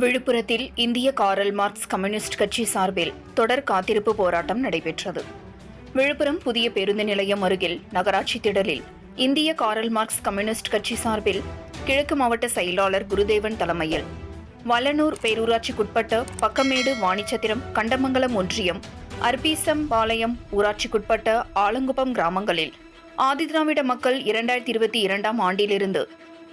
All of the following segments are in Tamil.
விழுப்புரத்தில் இந்திய காரல் மார்க்ஸ் கம்யூனிஸ்ட் கட்சி சார்பில் தொடர் காத்திருப்பு போராட்டம் நடைபெற்றது. விழுப்புரம் புதிய பேருந்து நிலையம் அருகில் நகராட்சி திடலில் இந்திய காரல் மார்க்ஸ் கம்யூனிஸ்ட் கட்சி சார்பில் கிழக்கு மாவட்ட செயலாளர் குருதேவன் தலைமையில் வல்லனூர் பேரூராட்சிக்குட்பட்ட பக்கமேடு வாணிச்சத்திரம் கண்டமங்கலம் ஒன்றியம் அர்பீசம் பாளையம் ஊராட்சிக்குட்பட்ட ஆலங்குப்பம் கிராமங்களில் ஆதிதிராவிட மக்கள் இரண்டாயிரத்தி இருபத்தி இரண்டாம் ஆண்டிலிருந்து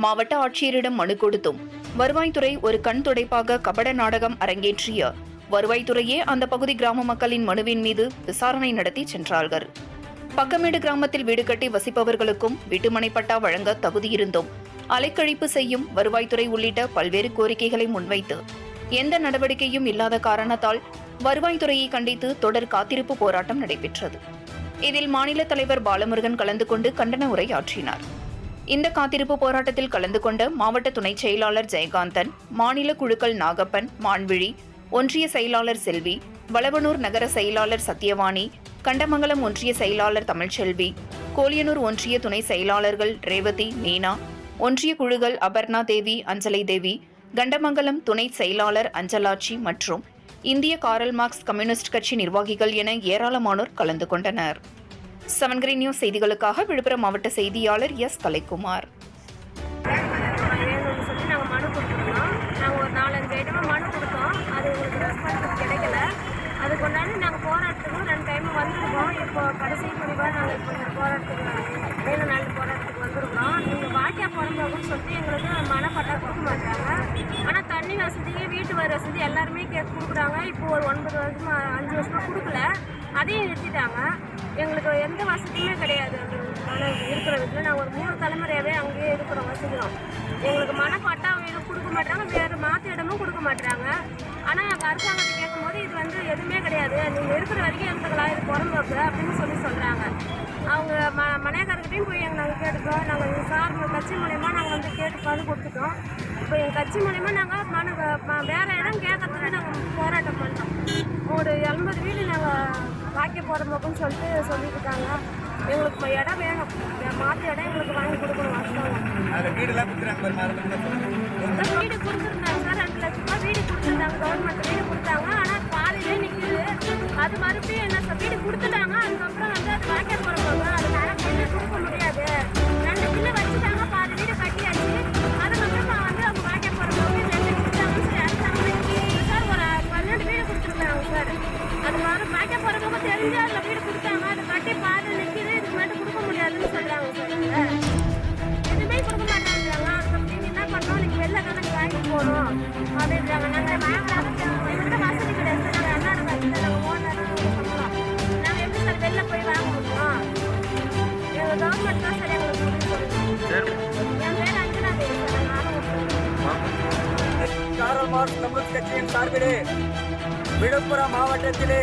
மாவட்ட ஆட்சியரிடம் மனு கொடுத்தும். வருவாய்த்துறை ஒரு கண் துடைப்பாக கபட நாடகம் அரங்கேற்றிய வருவாய்த்துறையே அந்த பகுதி கிராம மக்களின் மனுவின் மீது விசாரணை நடத்தி சென்றார்கள். பக்கமேடு கிராமத்தில் வீடு கட்டி வசிப்பவர்களுக்கும் வீட்டுமனை பட்டா வழங்க தகுதியிருந்தும் அலைக்கழிப்பு செய்யும் வருவாய்த்துறை உள்ளிட்ட பல்வேறு கோரிக்கைகளை முன்வைத்து எந்த நடவடிக்கையும் இல்லாத காரணத்தால் வருவாய்த்துறையை கண்டித்து தொடர் காத்திருப்பு போராட்டம் நடைபெற்றது. இதில் மாநில தலைவர் பாலமுருகன் கலந்து கொண்டு கண்டன உரையாற்றினார். இந்த காத்திருப்பு போராட்டத்தில் கலந்து கொண்ட மாவட்ட துணை செயலாளர் ஜெயகாந்தன் மாநில குழுக்கள் நாகப்பன் மான்விழி ஒன்றிய செயலாளர் செல்வி வளவனூர் நகர செயலாளர் சத்யவாணி கண்டமங்கலம் ஒன்றிய செயலாளர் தமிழ்ச்செல்வி கோலியனூர் ஒன்றிய துணை செயலாளர்கள் ரேவதி மீனா ஒன்றிய குழுக்கள் அபர்ணா தேவி அஞ்சலை தேவி கண்டமங்கலம் துணை செயலாளர் அஞ்சலாட்சி மற்றும் இந்திய காரல் மார்க்ஸ் கம்யூனிஸ்ட் கட்சி நிர்வாகிகள் என ஏராளமானோர் கலந்து கொண்டனர். செவன்கிரி நியூஸ் செய்திகளுக்காக விழுப்புரம் மாவட்ட செய்தியாளர் எஸ் கலைக்குமார். வேணும்னு சொல்லி நாங்கள் மனு கொடுத்துருந்தோம் நாங்கள் ஒரு நாலஞ்சு ஐட்டமாக மனு கொடுத்தோம் அது எங்களுக்கு ரெஸ்பான்ஸ் கிடைக்கல அதுக்கு கொண்டாந்து நாங்கள் போராட்டத்துக்கு ரெண்டு டைமும் வந்திருக்கோம் இப்போ கடைசி முடிவாக நாங்கள் இப்போ இந்த போராட்டத்துக்கு வேலு நாள் போராட்டத்துக்கு வந்திருக்கிறோம் நீங்கள் வாக்கியா பிறந்தவங்கன்னு சொல்லிட்டு எங்களுக்கு மனப்பட்டா கொடுக்க மாட்டாங்க ஆனால் தண்ணி வசதி வீட்டு வரி வசதி எல்லாருமே கே கொடுக்குறாங்க. இப்போ ஒரு ஒன்பது வருஷமா அஞ்சு வருஷமாக கொடுக்கல. அதையும் நிறுத்திட்டாங்க. எங்களுக்கு எந்த வசதியுமே கிடையாது அந்த இருக்கிற வீட்டில். நாங்கள் ஒரு மூணு தலைமுறையாகவே அங்கேயே இருக்கிறோம் வசிக்கிறோம். எங்களுக்கு மனப்பட்டா வீடு கொடுக்க மாட்டாங்க வேறு மாற்று இடமும் கொடுக்க மாட்டுறாங்க ஆனால் எங்கள் அரசாங்கத்தை கேட்கும்போது இது வந்து எதுவுமே கிடையாது. நீங்கள் இருக்கிற வரைக்கும் எடுத்துக்கலாம் இது பிறந்தோக்கு அப்படின்னு சொல்லி சொல்கிறாங்க அவங்க ம மனையக்காரர்கிட்டையும் போய் எங்கள் நாங்கள் கேட்டுக்கோம் நாங்கள் எங்கள் சார் கட்சி மூலயமா நாங்கள் வந்து கேட்டு மனு கொடுத்துட்டோம். இப்போ எங்கள் கட்சி மூலயமா நாங்கள் மனு வேறு இடம் கேட்கறதுக்கு நாங்கள் போராட்டம் பண்ணோம். ஒரு எண்பது வீடு போகிறோம்னு சொல்லிட்டு சொல்லிட்டு இருக்காங்க எங்களுக்கு இடம் வேணும். மாற்று இடம் எங்களுக்கு வாங்கி கொடுக்கணும் வீடுலாம் சொல்லுங்க. வீடு கொடுத்துருந்தாங்க சார் ரெண்டு லட்ச வீடு கொடுத்துருந்தாங்க கவர்மெண்ட் வீடு கொடுத்தாங்க. ஆனால் பாதியிலே நிற்கிது அது மறுபடியும் என்ன வீடு கொடுத்துட்டாங்க அதுக்கப்புறம் போகிறவங்க வீடு கொடுத்தாங்க. அது கட்டி பாதை நிற்கிது இதுக்கு மட்டும் கொடுக்க முடியாதுன்னு சொல்கிறாங்க சொல்லுங்க எதுவுமே கொடுக்க மாட்டாங்கிறாங்க அதுக்கு நீங்க என்ன பண்ணோம்? நீங்க வெளில தான் நாங்கள் வாங்கி போகணும் அப்படின்றாங்க நாங்கள் வாங்கலாம் எங்கள்கிட்ட வசதி கிடையாது. நாங்கள் அண்ணா வசதி நாங்கள் ஓனர் சொல்லலாம் நாங்கள் எப்படி சார் வெளில போய் வாங்க முடியும்? எங்கள் கவர்மெண்ட் தான் சார் எங்களுக்கு புரிஞ்சு என் பேர் அஞ்சனா தேவி சார். நானும் காரல் மார்க்ஸ் கம்யூனிஸ்ட் கட்சியின் சார்பிலே விழுப்புரம் மாவட்டத்திலே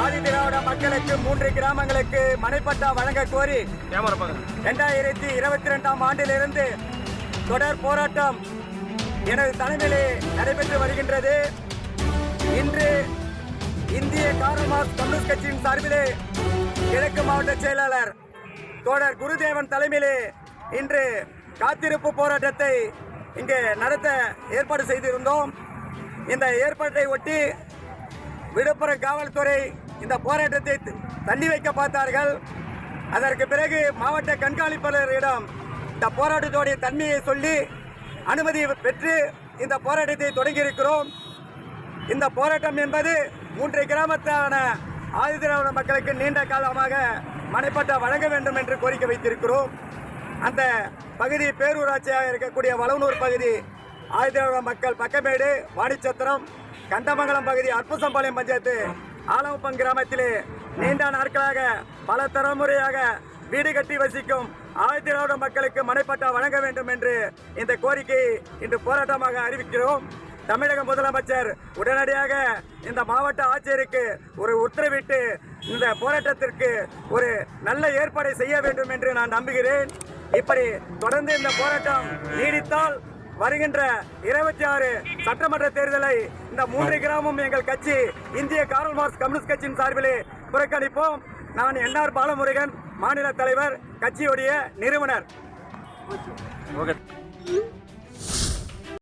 ஆதி திராவிட மக்களுக்கு மூன்று கிராமங்களுக்கு மனைப்பட்டா வழங்க கோரி இரண்டாயிரத்தி இருபத்தி ரெண்டாம் ஆண்டிலிருந்து தொடர் போராட்டம் எனது தலைமையிலே நடைபெற்று வருகின்றது. இன்று இந்திய காரமாஸ் கம்யூனிஸ்ட் கட்சியின் சார்பிலே கிழக்கு மாவட்ட செயலாளர் தோழர் குருதேவன் தலைமையிலே இன்று காத்திருப்பு போராட்டத்தை இங்கே நடத்த ஏற்பாடு செய்திருந்தோம். இந்த ஏற்பாட்டை ஒட்டி விழுப்புரம் காவல்துறை இந்த போராட்டத்தை தள்ளி வைக்க பார்த்தார்கள். அதற்கு பிறகு மாவட்ட கண்காணிப்பாளரிடம் இந்த போராட்டத்தோடைய தன்மையை சொல்லி அனுமதி பெற்று இந்த போராட்டத்தை தொடங்கியிருக்கிறோம். இந்த போராட்டம் என்பது மூன்று கிராமத்தான ஆதிதிராவிட மக்களுக்கு நீண்ட காலமாக மனைப்பட்டா வழங்க வேண்டும் என்று கோரிக்கை வைத்திருக்கிறோம். அந்த பகுதி பேரூராட்சியாக இருக்கக்கூடிய வளவனூர் பகுதி ஆதிதிராவிட மக்கள் பக்கமேடு வாடிச்சத்திரம் கண்டமங்கலம் பகுதி அற்புசம்பாளையம் பஞ்சாயத்து ஆலமுப்பம் கிராமத்திலே நீண்ட நாட்களாக பல தலைமுறையாக வீடு கட்டி வசிக்கும் ஆதிதிராவிட மக்களுக்கு மனைப்பட்டா வழங்க வேண்டும் என்று இந்த கோரிக்கையை இன்று போராட்டமாக அறிவிக்கிறோம். தமிழக முதலமைச்சர் உடனடியாக இந்த மாவட்ட ஆட்சியருக்கு ஒரு உத்தரவிட்டு இந்த போராட்டத்திற்கு ஒரு நல்ல ஏற்பாடை செய்ய வேண்டும் என்று நான் நம்புகிறேன். இப்படி தொடர்ந்து இந்த போராட்டம் நீடித்தால் வருகின்ற இருபத்தி ஆறு சட்டமன்ற தேர்தலை இந்த மூன்று கிராமம் எங்கள் கட்சி இந்திய காரல் மார்க்ஸ் கம்யூனிஸ்ட் கட்சியின் சார்பிலே புறக்கணிப்போம். நான் என்ஆர் பாலமுருகன் மாநில தலைவர் கட்சியுடைய நிறுவனர்.